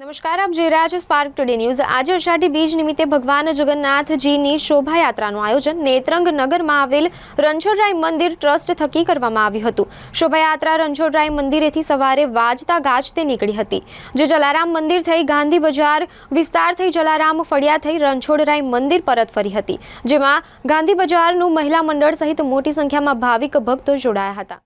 નમસ્કાર, આપ જોઈ રહ્યા છો સ્પાર્ક ટુડે ન્યૂઝ આજે અષાઢી બીજ નિમિત્તે ભગવાન જગન્નાથજીની શોભાયાત્રાનું આયોજન નેત્રંગ નગરમાં આવેલ રણછોડરાય મંદિર ટ્રસ્ટ થકી કરવામાં આવ્યું હતું. શોભાયાત્રા રણછોડરાય મંદિરેથી સવારે વાજતા ગાજતે નીકળી હતી. જે જલારામ મંદિર થઈ ગાંધી બજાર વિસ્તાર થઈ જલારામ ફળિયા થઈ રણછોડરાય મંદિર પરત ફરી હતી. જેમાં ગાંધી બજારનું મહિલા મંડળ સહિત મોટી સંખ્યામાં ભાવિક ભક્તો જોડાયા હતા.